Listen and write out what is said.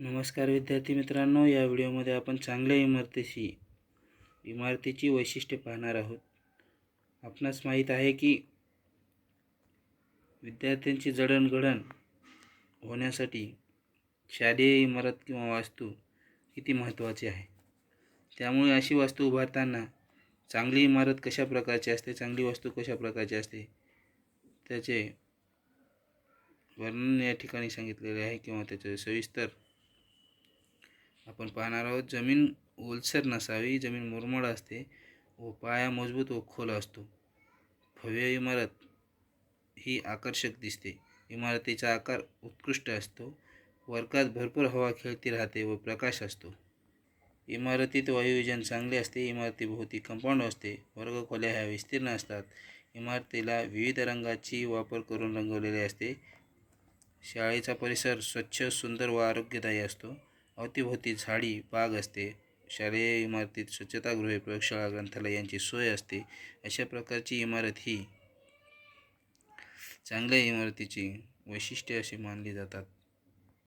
नमस्कार विद्यार्थी मित्रांनो या व्हिडिओमध्ये आपण चांगल्या इमारतीशी इमारतीची वैशिष्ट्ये पाहणार आहोत. आपणास माहीत आहे की विद्यार्थ्यांची जडणघडण होण्यासाठी शालेय इमारत किंवा वास्तू किती महत्त्वाची आहे? त्यामुळे अशी वास्तू उभारताना चांगली इमारत कशा प्रकारची असते चांगली वास्तू कशा प्रकारची असते त्याचे वर्णन या ठिकाणी सांगितलेले आहे किंवा त्याचे सविस्तर आपण पाहणार आहोत जमीन ओलसर नसावी जमीन मुरमड असते व पाया मजबूत व खोल असतो. भव्य इमारत ही आकर्षक दिसते. इमारतीचा आकार उत्कृष्ट असतो. वर्गात भरपूर हवा खेळती राहते व प्रकाश असतो. इमारतीत वायुविजन चांगले असते इमारतीभोवती कंपाऊंड असते वर्गखोल्या ह्या विस्तीर्ण असतात. इमारतीला विविध रंगाची वापर करून रंगवलेले असते. शाळेचा परिसर स्वच्छ सुंदर व आरोग्यदायी असतो. अवतीभोवती झाडी बाग असते. शालेय इमारतीत स्वच्छतागृहे प्रयोगशाळा ग्रंथालय यांची सोय असते. अशा प्रकारची इमारत ही चांगल्या इमारतीची वैशिष्ट्ये अशी मानली जातात.